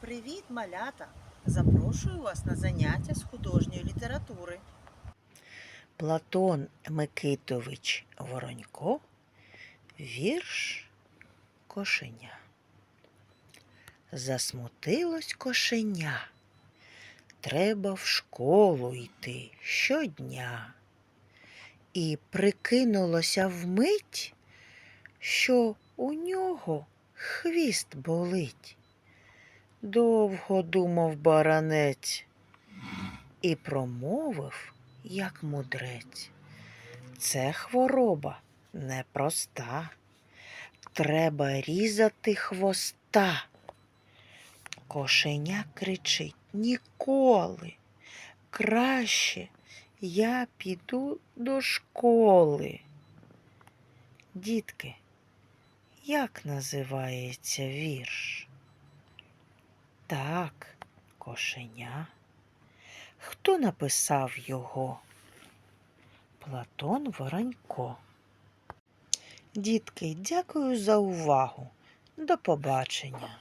Привіт, малята! Запрошую вас на заняття з художньої літератури. Платон Микитович Воронько Вірш Кошеня. Засмутилось кошеня. Треба в школу йти щодня. І прикинулося вмить, що у нього хвіст болить. Довго думав баранець і промовив, як мудрець. Це хвороба непроста. Треба різати хвоста. Кошеня кричить ніколи. Краще я піду до школи. Дітки, як називається вірш? Так, кошеня. Хто написав його? Платон Воронько. Дітки, дякую за увагу. До побачення.